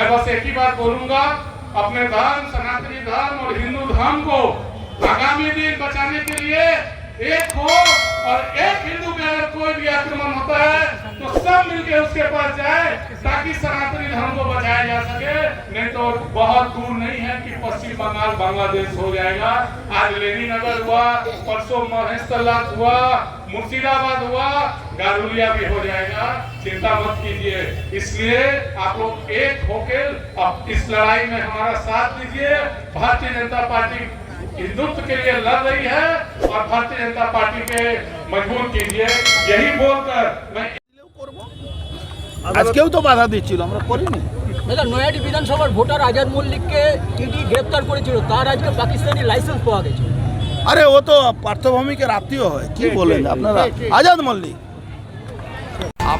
मैं बस एक ही बात बोलूँगा, अपने धर्म सनातनी धर्म और हिंदू धर्म को आगामी दिन बचाने के लिए एक हो और एक हिंदू पे अगर कोई भी आक्रमण होता है तो सब मिलके उसके पास जाए ताकि सनातनी धर्म को बचाया जा सके। नहीं तो बहुत दूर नहीं है कि पश्चिम बंगाल, बांग्लादेश हो जाएगा। आज लेनी नगर हुआ, परसों महेश हुआ, मुर्शिदाबाद हुआ गारुलिया भी हो जाएगा चिंता मत कीजिए इसलिए आप लोग एक होकर अब इस लड़ाई में हमारा साथ दीजिए भारतीय जनता पार्टी हिंदुत्व के लिए लड़ रही है और भारतीय जनता पार्टी के मजबूर कीजिए यही बोलकर मैं আজকেও তো বাধা দিচ্ছিল আমরা করিনি দাদা নয়াটি বিধানসভার ভোটার আজাদ মল্লিককে ইডি গ্রেপ্তার করেছিল তার আজকে পাকিস্তানি লাইসেন্স পাওয়া গেছে আরে ও তো পার্থভূমিকের আত্মীয় হয় কি বলেন আপনারা আজাদ মল্লিক